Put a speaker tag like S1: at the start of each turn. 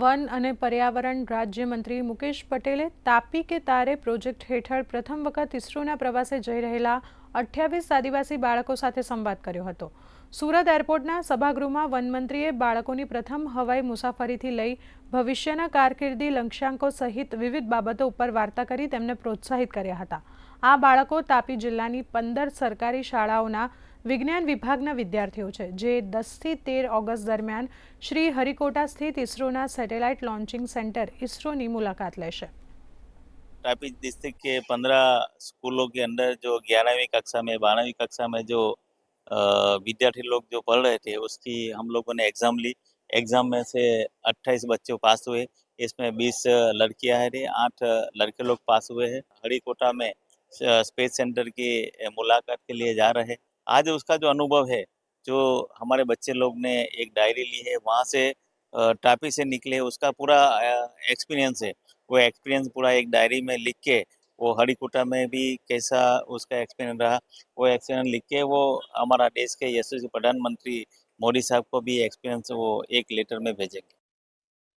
S1: One અને પર્યાવરણ રાજ્યમંત્રી મુકેશ પટેલે તાપી કે તારે પ્રોજેક્ટ હેઠળ પ્રથમ વખત ઇસરોના પ્રવાસે જઈ રહેલા અઠ્યાવીસ આદિવાસી બાળકો સાથે સંવાદ કર્યો હતો. સુરત એરપોર્ટના સભાગૃહમાં વનમંત્રીએ બાળકોની પ્રથમ હવાઈ મુસાફરીથી લઈ ભવિષ્યના કારકિર્દી લક્ષ્યાંકો સહિત વિવિધ બાબતો ઉપર વાર્તા કરી તેમને પ્રોત્સાહિત કર્યા હતા. આ બાળકો તાપી જિલ્લાની પંદર સરકારી શાળાઓના વિજ્ઞાન વિભાગના વિદ્યાર્થીઓ છે જે દસથી તેર ઓગસ્ટ દરમિયાન શ્રી હરિકોટા સ્થિત ઇસરોના સેટેલાઇટ લોન્ચિંગ સેન્ટર ઇસરોની મુલાકાત લેશે
S2: टापी डिस्ट्रिक्ट के पंद्रह स्कूलों के अंदर जो ग्यारहवीं कक्षा में बारहवीं कक्षा में जो अ, विद्यार्थी लोग जो पढ़ रहे थे उसकी हम लोगों ने एग्ज़ाम ली एग्ज़ाम में से 28 बच्चे पास हुए इसमें 20 लड़कियां हैं रे आठ लड़के लोग पास हुए हैं हरिकोटा में अ, स्पेस सेंटर की मुलाकात के लिए जा रहे हैं आज उसका जो अनुभव है, जो हमारे बच्चे लोग ने एक डायरी ली है, वहाँ से टापी से निकले, उसका पूरा एक्सपीरियंस है। वो एक्सपीरियंस पूरा एक डायरी में लिख के, वो हरिकुटा में भी कैसा उसका एक्सपीरियंस रहा, वो एक्सपीरियंस लिख के वो हमारा देश के यशस्वी प्रधानमंत्री मोदी साहब को भी एक्सपीरियंस वो एक लेटर में भेजेंगे।